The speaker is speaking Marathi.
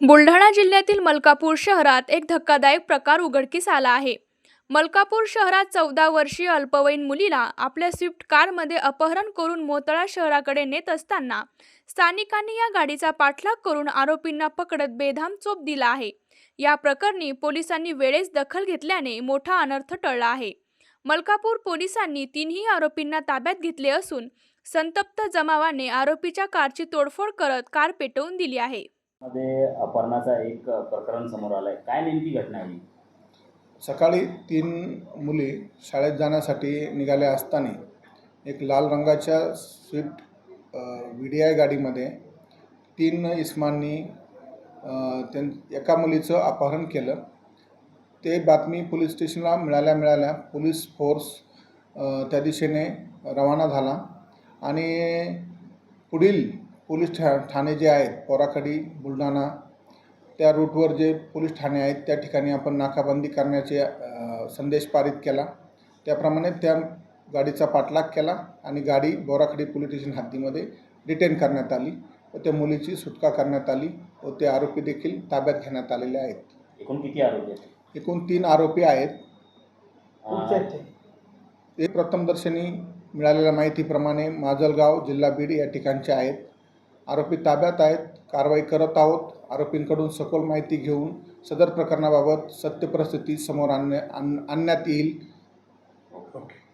बुलढाणा जिल्ह्यातील मलकापूर शहरात एक धक्कादायक प्रकार उघडकीस आला आहे. मलकापूर शहरात चौदा वर्षीय अल्पवयीन मुलीला आपल्या स्विफ्ट कारमध्ये अपहरण करून मोतळा शहराकडे नेत असताना स्थानिकांनी या गाडीचा पाठलाग करून आरोपींना पकडत बेधाम चोप दिला आहे. या प्रकरणी पोलिसांनी वेळेस दखल घेतल्याने मोठा अनर्थ टळला आहे. मलकापूर पोलिसांनी तीनही आरोपींना ताब्यात घेतले असून संतप्त जमावाने आरोपीच्या कारची तोडफोड करत कार पेटवून दिली आहे. मध्ये अपहरणाचा एक प्रकरण समोर आलं आहे काय नेमकी घटना आहे ही? सकाळी तीन मुली शाळेत जाण्यासाठी निघाल्या असताना एक लाल रंगाच्या स्विफ्ट व्ही डी आय गाडीमध्ये तीन इस्मांनी त्यां एका मुलीचं अपहरण केलं ते बातमी पोलीस स्टेशनला मिळाल्या मिळाल्या पोलीस फोर्स त्या दिशेने रवाना झाला आणि पुढील पोलीस ठा ठाणे जे आहेत पोराखडी बुलढाणा त्या रूटवर जे पोलीस ठाणे आहेत त्या ठिकाणी आपण नाकाबंदी करण्याचे संदेश पारित केला. त्याप्रमाणे त्या गाडीचा पाठलाग केला आणि गाडी बोराखडी पोलीस स्टेशन हद्दीमध्ये डिटेन करण्यात आली व त्या मुलीची सुटका करण्यात आली व ते आरोपी देखील ताब्यात घेण्यात आलेले आहेत. एकूण किती आरोपी आहेत? एकूण तीन आरोपी आहेत. ते? प्रथमदर्शनी मिळालेल्या माहितीप्रमाणे माजलगाव जिल्हा बीड या ठिकाणचे आहेत. आरोपी ताब्यात आहेत कारवाई करत आहोत. आरोपींकडून सखोल माहिती घेऊन सदर प्रकरणाबाबत सत्य परिस्थिती समोर आणण्या आण आणण्यात येईल. ओके